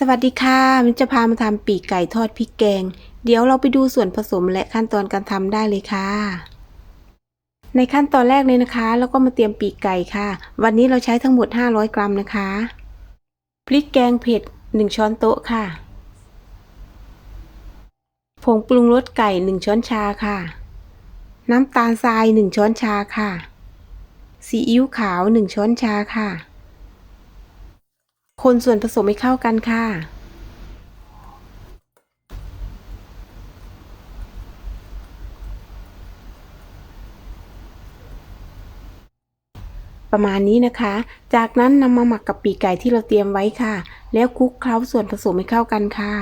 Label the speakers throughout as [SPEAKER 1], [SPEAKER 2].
[SPEAKER 1] สวัสดีค่ะมินจะพามาทำปีกไก่ทอดพริกแกง เดี๋ยวเราไปดูส่วนผสมและขั้นตอนการทำได้เลยค่ะ ในขั้นตอนแรกเลยนะคะเราก็มาเตรียมปีกไก่ค่ะ วันนี้เราใช้ทั้งหมด 500 กรัมนะคะ พริกแกงเผ็ด 1 ช้อนโต๊ะค่ะ ผงปรุงรสไก่ 1 ช้อนชาค่ะ น้ำตาลทราย 1 ช้อนชาค่ะ ซีอิ๊วขาว 1 ช้อนชาค่ะ คนส่วนผสมให้เข้ากันค่ะ ประมาณนี้นะคะ จากนั้นนำมาหมักกับปีกไก่ที่เราเตรียมไว้ค่ะ แล้วคลุกเคล้าส่วนผสมให้เข้ากันค่ะ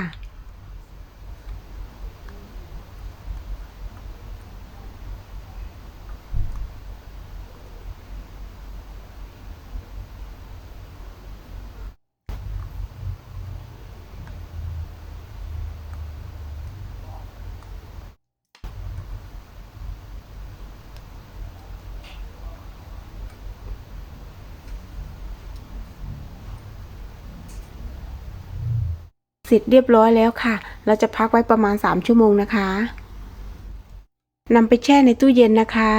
[SPEAKER 1] เสร็จเรียบร้อยแล้วค่ะ เราจะพักไว้ประมาณ 3 ชั่วโมงนะคะนำไปแช่ในตู้เย็นนะคะ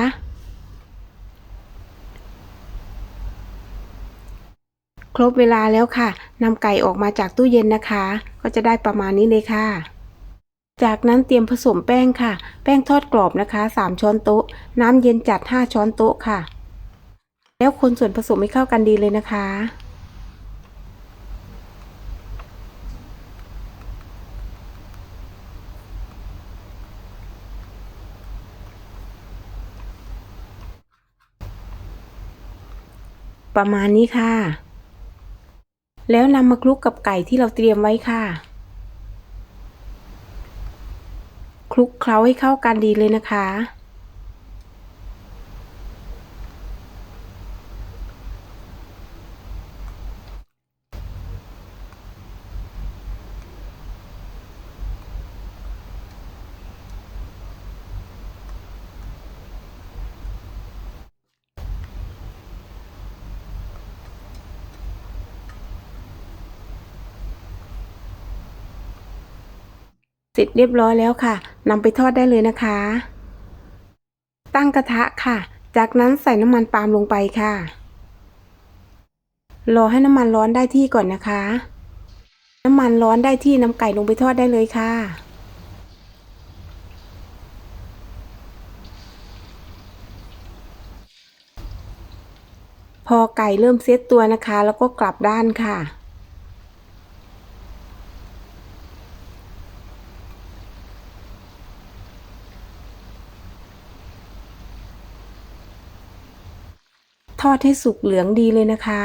[SPEAKER 1] ครบเวลาแล้วค่ะนำไก่ออกมาจากตู้เย็นนะคะ ก็จะได้ประมาณนี้เลยค่ะ จากนั้นเตรียมผสมแป้งค่ะ แป้งทอดกรอบนะคะ 3 ช้อนโต๊ะ น้ำเย็นจัด 5 ช้อนโต๊ะค่ะ แล้วคนส่วนผสมให้เข้ากันดีเลยนะคะ ประมาณนี้ค่ะ แล้วนำมาคลุกกับไก่ที่เราเตรียมไว้ค่ะ คลุกเคล้าให้เข้ากันดีเลยนะคะ เสร็จเรียบร้อยแล้วค่ะนำไปทอดได้เลยนะคะ ตั้งกระทะค่ะ จากนั้นใส่น้ำมันปาล์มลงไปค่ะ รอให้น้ำมันร้อนได้ที่ก่อนนะคะ น้ำมันร้อนได้ที่นำไก่ลงไปทอดได้เลยค่ะพอไก่เริ่มเซตตัวนะคะ แล้วก็กลับด้านค่ะ ทอดให้สุกเหลืองดีเลยนะคะ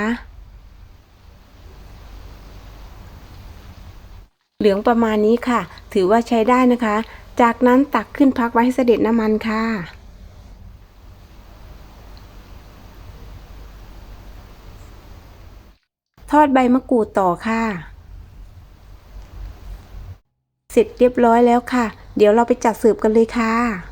[SPEAKER 1] เหลืองประมาณนี้ค่ะ ถือว่าใช้ได้นะคะ จากนั้นตักขึ้นพักไว้ให้เสด็จน้ำมันค่ะทอดใบมะกรูดต่อค่ะ เสร็จเรียบร้อยแล้วค่ะ เดี๋ยวเราไปจัดเสิร์ฟกันเลยค่ะ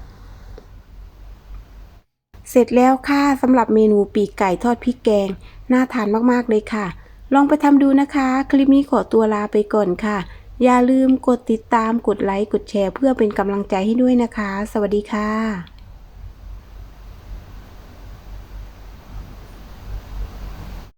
[SPEAKER 1] เสร็จแล้วค่ะสำหรับเมนูปีกไก่ทอดพริกแกง น่าทานมากๆเลยค่ะ ลองไปทำดูนะคะ คลิปนี้ขอตัวลาไปก่อนค่ะ อย่าลืมกดติดตามกดไลค์กดแชร์ เพื่อเป็นกำลังใจให้ด้วยนะคะ สวัสดีค่ะ